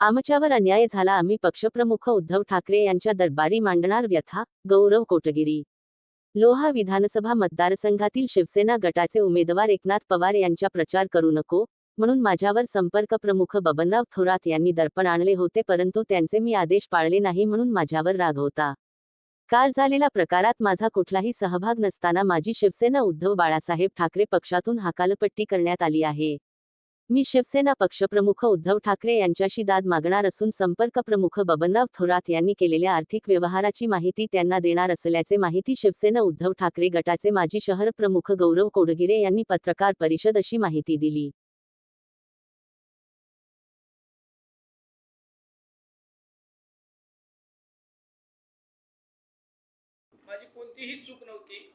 आमच्यावर अन्याय झाला आम्ही पक्षप्रमुख उद्धव ठाकरे यांच्या दरबारी मांडणार व्यथा गौरव कोटगिरी. लोहा विधानसभा मतदारसंघातील शिवसेना गटाचे उमेदवार एकनाथ पवार यांच्या प्रचार करू नको म्हणून माझ्यावर संपर्क प्रमुख बबनराव थोरात यांनी दर्पण आणले होते परंतु त्यांचे मी आदेश पाळले नाही म्हणून माझ्यावर राग होता. काल झालेल्या प्रकारात माझा कुठलाही सहभाग नसताना माझी शिवसेना उद्धव बाळासाहेब ठाकरे पक्षातून हकालपट्टी करण्यात आली आहे. मी शिवसेना पक्षप्रमुख उद्धव ठाकरे यांच्याशी दाद मागणार असून संपर्क प्रमुख बबनराव थोरात यांनी केलेल्या आर्थिक व्यवहाराची माहिती त्यांना देणार असल्याचे माहिती शिवसेना उद्धव ठाकरे गटाचे माजी शहर प्रमुख गौरव कोडगिरे यांनी पत्रकार परिषद अशी माहिती दिली. माझी कोणतीही चूक नव्हती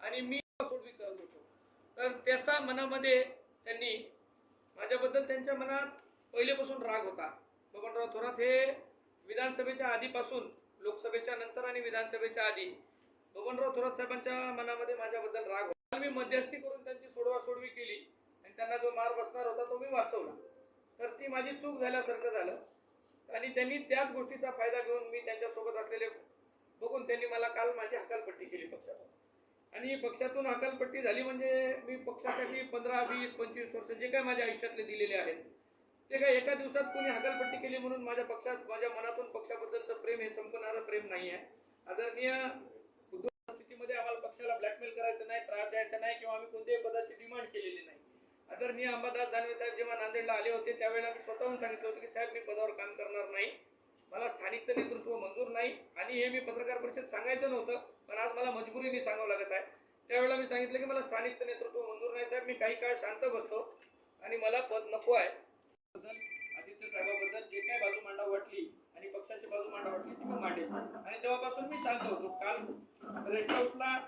आणि मी सोडवी करत होतो. तर त्याचा मनामध्ये त्यांनी माझ्याबद्दल त्यांच्या मनात पहिलेपासून राग होता. बबनराव थोरात हे विधानसभेच्या आधीपासून लोकसभेच्या नंतर आणि विधानसभेच्या आधी बबनराव थोरात साहेबांच्या मनामध्ये माझ्याबद्दल राग होता. मी मध्यस्थी करून त्यांची सोडवा सोडवी केली आणि त्यांना जो मार बसणार होता तो मी वाचवला. तर ती माझी चूक झाल्यासारखं झालं आणि त्यांनी त्याच गोष्टीचा फायदा घेऊन मी त्यांच्यासोबत असलेले बघून त्यांनी मला काल माझी हकालपट्टी केली पक्षातून. आणि पक्षातून हकालपट्टी झाली म्हणजे मी पक्षासाठी पंधरा वीस पंचवीस वर्ष जे काय माझ्या आयुष्यातले दिलेले आहेत ते काय एका दिवसात कोणी हकालपट्टी केली म्हणून माझ्या पक्षात माझ्या मनातून पक्षाबद्दलचं प्रेम हे संपणारं प्रेम नाही आहे. आदरणीय स्थितीमध्ये आम्हाला पक्षाला ब्लॅकमेल करायचं नाही त्रास द्यायचा नाही किंवा आम्ही कोणत्याही पदाची डिमांड केलेली नाही. आदरणीय अंबादास दानवे साहेब जेव्हा नांदेडला आले होते त्यावेळेला मी स्वतःहून सांगितलं होतं की साहेब मी पदावर काम करणार नाही. मला स्थानिकचं नेतृत्व मंजूर नाही आणि हे मी पत्रकार परिषद सांगायचं नव्हतं पण आज मला मजबुरीने सांगावं लागत आहे. त्यावेळेला मी सांगितलं की मला स्थानिकचं नेतृत्व मंजूर नाही साहेब मी काही काळ शांत बसतो आणि मला पद नको आहे. आदित्य साहेबाबद्दल जे काही बाजू मांडा वाटली आणि पक्षाची बाजू मांडा वाटली ती मी मांडेल आणि तेव्हापासून मी शांत होतो. काल रेस्ट हाऊसला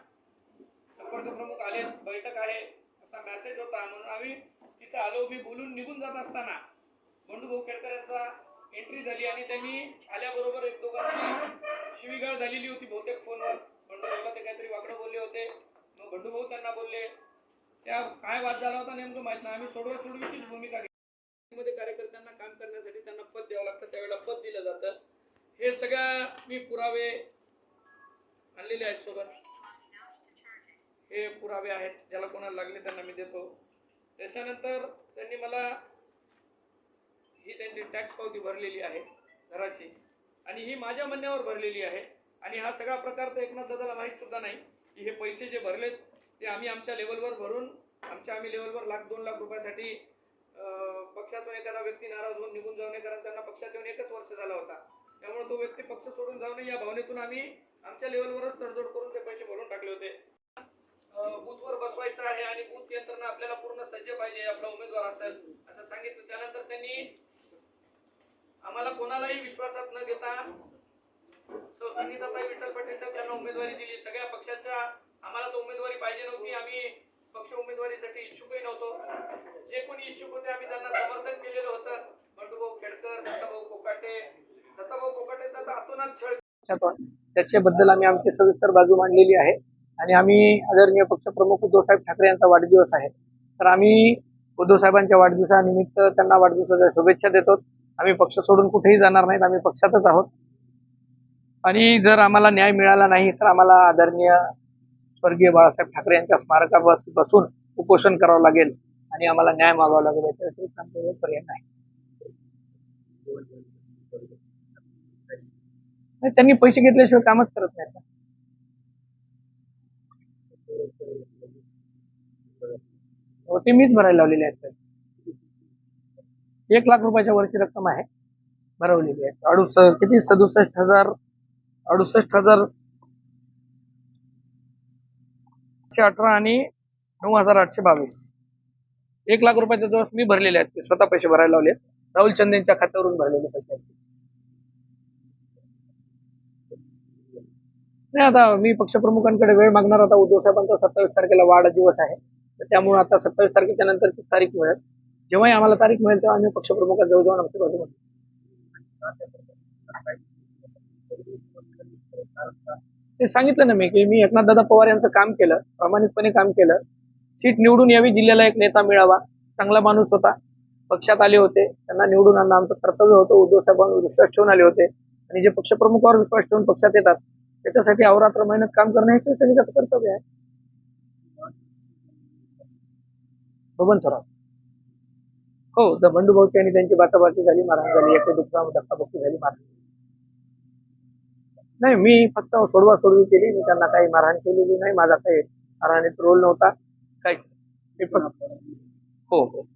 संपर्क प्रमुख आले बैठक आहे असा मेसेज होता. म्हणून आम्ही तिथं आलो मी बोलून निघून जात असताना एंट्री झाली आणि त्यांनी आल्याबरोबर एक दोघांची शिवीगाळ झालेली होती बहुतेक फोनवर. बंडूभाऊला ते काहीतरी वाकडं बोलले होते. मग बंडूभाऊ त्यांना बोलले त्या काय वाद झाला होता नेमकं माहीत नाही. आम्ही सोडवा सोडवीचीच भूमिका घेतली. मध्ये कार्यकर्त्यांना काम करण्यासाठी त्यांना पद द्यावं लागतं. त्यावेळेला पद दिलं जातं. हे सगळ्या मी पुरावे आणलेले आहेत सोबत. हे पुरावे आहेत. ज्याला कोणाला लागले त्यांना मी देतो. त्याच्यानंतर त्यांनी मला ही त्यांची टॅक्स पावती भरलेली आहे घराची. आणि ही माझ्या म्हणण्यावर भरलेली आहे. आणि हा सगळा प्रकार तर एकनाथ दादाला माहीत सुद्धा नाही की हे पैसे जे भरलेत ते आम्ही आमच्या लेवलवर भरून आमच्या आम्ही लेवलवर लाख दोन लाख रुपयासाठी पक्षातून एखादा व्यक्ती नाराज होऊन निघून जाऊ नये कारण त्यांना पक्षात येऊन एकच वर्ष झाला होता. त्यामुळे तो व्यक्ती पक्ष सोडून जाऊ नये या भावनेतून आम्ही आमच्या लेवलवरच तडजोड करून ते पैसे भरून टाकले होते. बूथवर बसवायचं आहे आणि बूथ यंत्रणा आपल्याला पूर्ण सज्ज पाहिजे आपला उमेदवार असेल असं सांगितलं. त्यानंतर त्यांनी आम्हाला कोणालाही विश्वासात न घेता सौ संगीताताई विठ्ठल पाटील साहेब यांना उमेदवारी दिली. सगळ्या पक्षाच्या आम्हाला तर उमेदवारी पाहिजे नव्हती. आम्ही पक्ष उमेदवारीसाठी इच्छुकही नव्हतो. जे कोणी इच्छुक होते आम्ही त्यांना समर्थन केलेलं होतं. बंडूभाऊ खेडकर दत्ताभाऊ कोकाटे. दत्ताभाऊ कोकाटेचा तर आतोनात छळ त्याच्याबद्दल आम्ही आमची सविस्तर बाजू मांडलेली आहे. आणि आम्ही आदरणीय पक्षप्रमुख उद्धवसाहेब ठाकरे यांचा वाढदिवस आहे. तर आम्ही उद्धव साहेबांच्या वाढदिवसानिमित्त त्यांना वाढदिवसाच्या शुभेच्छा देतो. आम्ही पक्ष सोडून कुठेही जाणार नाहीत आम्ही पक्षातच आहोत. आणि जर आम्हाला न्याय मिळाला नाही तर आम्हाला आदरणीय स्वर्गीय बाळासाहेब ठाकरे यांच्या स्मारकावर बसून उपोषण करावं लागेल आणि आम्हाला न्याय मागावा लागेल याच्या व्यतिरिक्त आमच्याकडे पर्याय नाही. त्यांनी पैसे घेतल्याशिवाय कामच करत नाही हो, ते मीच भरायला लावलेले आहेत. एक लाख रुपयाच्या वरची रक्कम आहे. भरवलेली आहे. अडुसष्ट किती? सदुसष्ट हजार अडुसष्ट हजार अठरा आणि नऊ हजार आठशे बावीस. एक लाख रुपयाच्या जवळ मी भरलेले आहेत. स्वतः पैसे भरायला लावले राहुल चंदेच्या खात्यावरून भरलेले पैसे आहेत. नाही आता मी पक्षप्रमुखांकडे वेळ मागणार. आता उद्धव साहेबांचा सत्तावीस तारखेला वाढ दिवस आहे. तर त्यामुळे आता सत्तावीस तारखेच्या नंतरची तारीख मिळेल. जेव्हाही आम्हाला तारीख मिळेल तेव्हा आम्ही पक्षप्रमुखात जाऊन आमची बाजू ते सांगितलं ना मी की मी एकनाथ दादा पवार यांचं काम केलं प्रामाणिकपणे काम केलं. सीट निवडून यावी जिल्ह्याला एक नेता मिळावा. चांगला माणूस होता. पक्षात आले होते. त्यांना निवडून आणणं आमचं कर्तव्य होतं. उद्धव साहेबांवर विश्वास ठेवून आले होते. आणि जे पक्षप्रमुखावर विश्वास ठेवून पक्षात येतात त्याच्यासाठी अवरात्र मेहनत काम करणं हे शिवसैनिकाचं कर्तव्य आहे. बबन थोरात. हो दमंडू भाऊची आणि त्यांची बाचाबाची झाली मारहाण झाली एके दुसरा धक्काबक्की झाली मारहाण. नाही मी फक्त सोडवा सोडवी केली मी त्यांना काही मारहाण केलेली नाही माझा काही मारहाणीत रोल नव्हता काहीच मी फक्त हो हो.